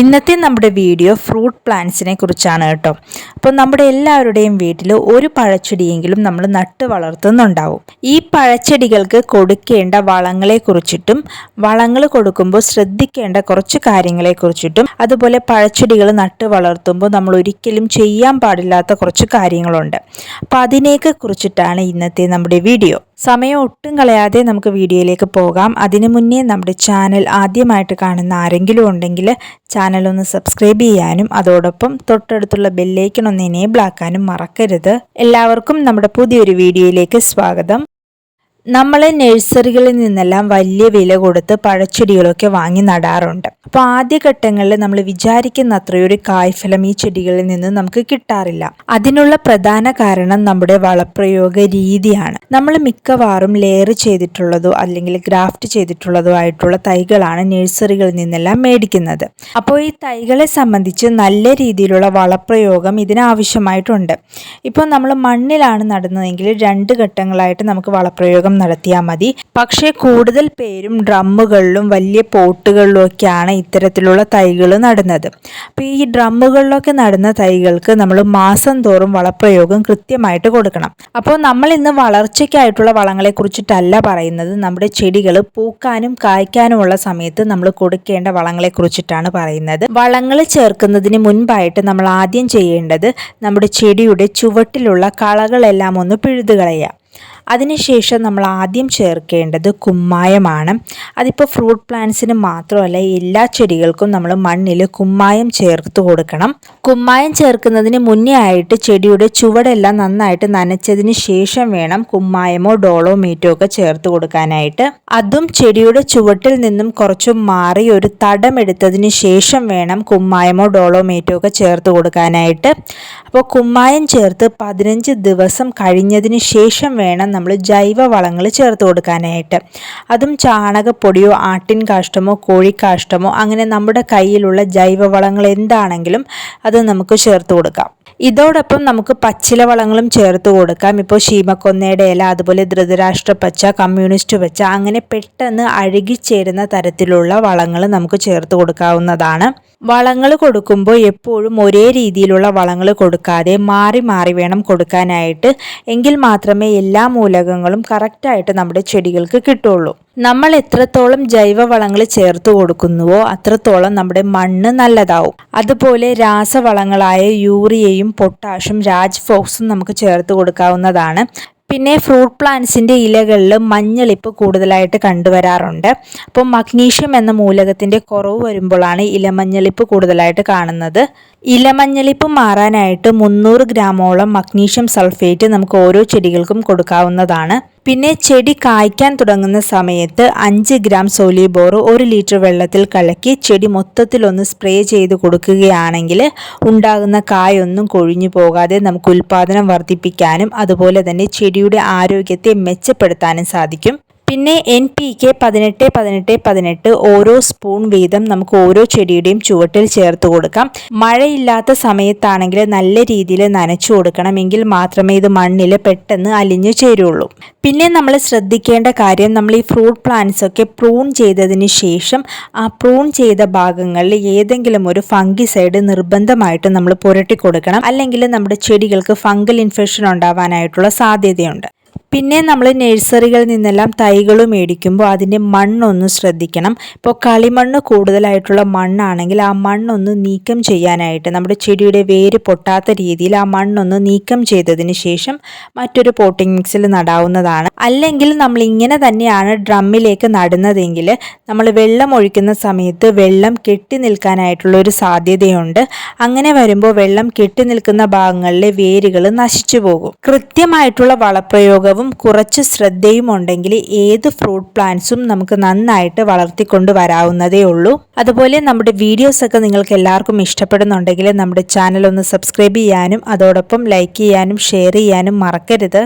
ഇന്നത്തെ നമ്മുടെ video fruit പ്ലാന്റ്സിനെ കുറിച്ചാണ് കേട്ടോ. അപ്പോൾ നമ്മുടെ എല്ലാവരുടെയും വീട്ടിൽ ഒരു പഴച്ചെടിയെങ്കിലും നമ്മൾ നട്ട് വളർത്തുന്നുണ്ടാവും. ഈ പഴച്ചെടികൾക്ക് കൊടുക്കേണ്ട വളങ്ങളെ കുറിച്ചിട്ടും വളങ്ങൾ കൊടുക്കുമ്പോൾ ശ്രദ്ധിക്കേണ്ട കുറച്ച് കാര്യങ്ങളെ കുറിച്ചിട്ടും അതുപോലെ പഴച്ചെടികൾ നട്ട് വളർത്തുമ്പോൾ നമ്മൾ ഒരിക്കലും ചെയ്യാൻ പാടില്ലാത്ത കുറച്ച് കാര്യങ്ങളുണ്ട്. അപ്പോൾ അതിനെയൊക്കെ കുറിച്ചിട്ടാണ് ഇന്നത്തെ നമ്മുടെ വീഡിയോ. സമയം ഒട്ടും കളയാതെ നമുക്ക് വീഡിയോയിലേക്ക് പോകാം. അതിനു മുന്നേ നമ്മുടെ ചാനൽ ആദ്യമായിട്ട് കാണുന്ന ആരെങ്കിലും ഉണ്ടെങ്കിൽ ചാനൽ ഒന്ന് സബ്സ്ക്രൈബ് ചെയ്യാനും അതോടൊപ്പം തൊട്ടടുത്തുള്ള ബെല്ലൈക്കൺ ഒന്ന് എനേബിൾ ആക്കാനും മറക്കരുത്. എല്ലാവർക്കും നമ്മുടെ പുതിയൊരു വീഡിയോയിലേക്ക് സ്വാഗതം. നമ്മൾ നഴ്സറികളിൽ നിന്നെല്ലാം വലിയ വില കൊടുത്ത് പഴച്ചെടികളൊക്കെ വാങ്ങി നടാറുണ്ട്. അപ്പോൾ ആദ്യഘട്ടങ്ങളിൽ നമ്മൾ വിചാരിക്കുന്ന അത്രയൊരു കായ്ഫലം ഈ ചെടികളിൽ നിന്ന് നമുക്ക് കിട്ടാറില്ല. അതിനുള്ള പ്രധാന കാരണം നമ്മുടെ വളപ്രയോഗ രീതിയാണ്. നമ്മൾ മിക്കവാറും ലെയർ ചെയ്തിട്ടുള്ളതോ അല്ലെങ്കിൽ ഗ്രാഫ്റ്റ് ചെയ്തിട്ടുള്ളതോ ആയിട്ടുള്ള തൈകളാണ് നഴ്സറികളിൽ നിന്നെല്ലാം മേടിക്കുന്നത്. അപ്പോൾ ഈ തൈകളെ സംബന്ധിച്ച് നല്ല രീതിയിലുള്ള വളപ്രയോഗം ഇതിനാവശ്യമായിട്ടുണ്ട്. ഇപ്പോൾ നമ്മൾ മണ്ണിലാണ് നടുന്നതെങ്കിൽ രണ്ട് ഘട്ടങ്ങളായിട്ട് നമുക്ക് വളപ്രയോഗം നടത്തിയാൽ മതി. പക്ഷേ കൂടുതൽ പേരും ഡ്രമ്മുകളിലും വലിയ പോട്ടുകളിലും ഒക്കെയാണ് ഇത്തരത്തിലുള്ള തൈകൾ നടുന്നത്. അപ്പോൾ ഈ ഡ്രമ്മുകളിലൊക്കെ നടുന്ന തൈകൾക്ക് നമ്മൾ മാസം തോറും വളപ്രയോഗം കൃത്യമായിട്ട് കൊടുക്കണം. അപ്പോൾ നമ്മൾ ഇന്ന് വളർച്ചയ്ക്കായിട്ടുള്ള വളങ്ങളെ കുറിച്ചിട്ടല്ല പറയുന്നത്. നമ്മുടെ ചെടികൾ പൂക്കാനും കായ്ക്കാനുമുള്ള സമയത്ത് നമ്മൾ കൊടുക്കേണ്ട വളങ്ങളെ കുറിച്ചിട്ടാണ് പറയുന്നത്. വളങ്ങൾ ചേർക്കുന്നതിന് മുൻപായിട്ട് നമ്മൾ ആദ്യം ചെയ്യേണ്ടത് നമ്മുടെ ചെടിയുടെ ചുവട്ടിലുള്ള കളകളെല്ലാം ഒന്ന് പിഴുതുകളയുക. അതിനുശേഷം നമ്മൾ ആദ്യം ചേർക്കേണ്ടത് കുമ്മായമാണ്. അതിപ്പോൾ ഫ്രൂട്ട് പ്ലാന്റ്സിന് മാത്രമല്ല എല്ലാ ചെടികൾക്കും നമ്മൾ മണ്ണിൽ കുമ്മായം ചേർത്ത് കൊടുക്കണം. കുമ്മായം ചേർക്കുന്നതിന് മുന്നേ ആയിട്ട് ചെടിയുടെ ചുവടെല്ലാം നന്നായിട്ട് നനച്ചതിന് ശേഷം വേണം കുമ്മായമോ ഡോളോ മീറ്റോ ഒക്കെ ചേർത്ത് കൊടുക്കാനായിട്ട്. അതും ചെടിയുടെ ചുവട്ടിൽ നിന്നും കുറച്ച് മാറി ഒരു തടം തടമെടുത്തതിന് ശേഷം വേണം കുമ്മായമോ ഡോളോ മീറ്റോ ഒക്കെ ചേർത്ത് കൊടുക്കാനായിട്ട്. അപ്പോൾ കുമ്മായം ചേർത്ത് പതിനഞ്ച് ദിവസം കഴിഞ്ഞതിന് ശേഷം വേണം നമ്മൾ ജൈവ വളങ്ങൾ ചേർത്ത് കൊടുക്കാനായിട്ട്. അതും ചാണകപ്പൊടിയോ ആട്ടിൻ കാഷ്ടമോ കോഴിക്കാഷ്ടമോ അങ്ങനെ നമ്മുടെ കയ്യിലുള്ള ജൈവ വളങ്ങൾ എന്താണെങ്കിലും അത് നമുക്ക് ചേർത്ത് കൊടുക്കാം. ഇതോടൊപ്പം നമുക്ക് പച്ചില വളങ്ങളും ചേർത്ത് കൊടുക്കാം. ഇപ്പോൾ ശീമക്കൊന്നയുടെ ഇല അതുപോലെ ധൃതരാഷ്ട്ര പച്ച കമ്മ്യൂണിസ്റ്റ് പച്ച അങ്ങനെ പെട്ടെന്ന് അഴുകിച്ചേരുന്ന തരത്തിലുള്ള വളങ്ങൾ നമുക്ക് ചേർത്ത് കൊടുക്കാവുന്നതാണ്. വളങ്ങൾ കൊടുക്കുമ്പോൾ എപ്പോഴും ഒരേ രീതിയിലുള്ള വളങ്ങൾ കൊടുക്കാതെ മാറി മാറി വേണം കൊടുക്കാനായിട്ട്. എങ്കിൽ മാത്രമേ എല്ലാ മൂലകങ്ങളും കറക്റ്റായിട്ട് നമ്മുടെ ചെടികൾക്ക് കിട്ടുള്ളൂ. നമ്മൾ എത്രത്തോളം ജൈവ വളങ്ങൾ ചേർത്ത് കൊടുക്കുന്നുവോ അത്രത്തോളം നമ്മുടെ മണ്ണ് നല്ലതാവും. അതുപോലെ രാസവളങ്ങളായ യൂറിയയും പൊട്ടാഷും രാജ് ഫോക്സും നമുക്ക് ചേർത്ത് കൊടുക്കാവുന്നതാണ്. പിന്നെ ഫ്രൂട്ട് പ്ലാന്റ്സിന്റെ ഇലകളിൽ മഞ്ഞളിപ്പ് കൂടുതലായിട്ട് കണ്ടുവരാറുണ്ട്. അപ്പോൾ മഗ്നീഷ്യം എന്ന മൂലകത്തിന്റെ കുറവ് വരുമ്പോഴാണ് ഇലമഞ്ഞളിപ്പ് കൂടുതലായിട്ട് കാണുന്നത്. ഇലമഞ്ഞളിപ്പ് മാറാനായിട്ട് മുന്നൂറ് ഗ്രാമോളം മഗ്നീഷ്യം സൾഫേറ്റ് നമുക്ക് ഓരോ ചെടികൾക്കും കൊടുക്കാവുന്നതാണ്. പിന്നെ ചെടി കായ്ക്കാൻ തുടങ്ങുന്ന സമയത്ത് അഞ്ച് ഗ്രാം സോലിബോർ ഒരു ലിറ്റർ വെള്ളത്തിൽ കലക്കി ചെടി മൊത്തത്തിലൊന്ന് സ്പ്രേ ചെയ്ത് കൊടുക്കുകയാണെങ്കിൽ ഉണ്ടാകുന്ന കായൊന്നും കൊഴിഞ്ഞു പോകാതെ നമുക്ക് ഉൽപ്പാദനം വർദ്ധിപ്പിക്കാനും അതുപോലെ തന്നെ ചെടിയുടെ ആരോഗ്യത്തെ മെച്ചപ്പെടുത്താനും സാധിക്കും. പിന്നെ എൻ പി കെ പതിനെട്ട് പതിനെട്ട് പതിനെട്ട് ഓരോ സ്പൂൺ വീതം നമുക്ക് ഓരോ ചെടിയുടെയും ചുവട്ടിൽ ചേർത്ത് കൊടുക്കാം. മഴയില്ലാത്ത സമയത്താണെങ്കിൽ നല്ല രീതിയിൽ നനച്ചു കൊടുക്കണം. എങ്കിൽ മാത്രമേ ഇത് മണ്ണിൽ പെട്ടെന്ന് അലിഞ്ഞു ചേരുള്ളൂ. പിന്നെ നമ്മൾ ശ്രദ്ധിക്കേണ്ട കാര്യം നമ്മൾ ഈ ഫ്രൂട്ട് പ്ലാന്റ്സ് ഒക്കെ പ്രൂൺ ചെയ്തതിന് ശേഷം ആ പ്രൂൺ ചെയ്ത ഭാഗങ്ങളിൽ ഏതെങ്കിലും ഒരു ഫംഗിസൈഡ് നിർബന്ധമായിട്ട് നമ്മൾ പുരട്ടി കൊടുക്കണം. അല്ലെങ്കിൽ നമ്മുടെ ചെടികൾക്ക് ഫംഗൽ ഇൻഫെക്ഷൻ ഉണ്ടാവാനായിട്ടുള്ള സാധ്യതയുണ്ട്. പിന്നെ നമ്മൾ നഴ്സറികളിൽ നിന്നെല്ലാം തൈകൾ മേടിക്കുമ്പോൾ അതിന്റെ മണ്ണൊന്ന് ശ്രദ്ധിക്കണം. ഇപ്പോൾ കളിമണ്ണ് കൂടുതലായിട്ടുള്ള മണ്ണാണെങ്കിൽ ആ മണ്ണൊന്ന് നീക്കം ചെയ്യാനായിട്ട് നമ്മുടെ ചെടിയുടെ വേര് പൊട്ടാത്ത രീതിയിൽ ആ മണ്ണൊന്ന് നീക്കം ചെയ്തതിന് ശേഷം മറ്റൊരു പോട്ടിംഗ് മിക്സിൽ നടാവുന്നതാണ്. അല്ലെങ്കിൽ നമ്മൾ ഇങ്ങനെ തന്നെയാണ് ഡ്രമ്മിലേക്ക് നടുന്നതെങ്കിൽ നമ്മൾ വെള്ളം ഒഴിക്കുന്ന സമയത്ത് വെള്ളം കെട്ടി നിൽക്കാനായിട്ടുള്ള ഒരു സാധ്യതയുണ്ട്. അങ്ങനെ വരുമ്പോൾ വെള്ളം കെട്ടി നിൽക്കുന്ന ഭാഗങ്ങളിലെ വേരുകൾ നശിച്ചു പോകും. കൃത്യമായിട്ടുള്ള വളപ്രയോഗവും വളവും കുറച്ച് ശ്രദ്ധയും ഉണ്ടെങ്കിൽ ഏത് ഫ്രൂട്ട് പ്ലാന്റ്സും നമുക്ക് നന്നായിട്ട് വളർത്തിക്കൊണ്ട് വരാവുന്നതേ ഉള്ളൂ. അതുപോലെ നമ്മുടെ വീഡിയോസ് ഒക്കെ നിങ്ങൾക്ക് എല്ലാവർക്കും ഇഷ്ടപ്പെടുന്നുണ്ടെങ്കിൽ നമ്മുടെ ചാനൽ ഒന്ന് സബ്സ്ക്രൈബ് ചെയ്യാനും അതോടൊപ്പം ലൈക്ക് ചെയ്യാനും ഷെയർ ചെയ്യാനും മറക്കരുത്.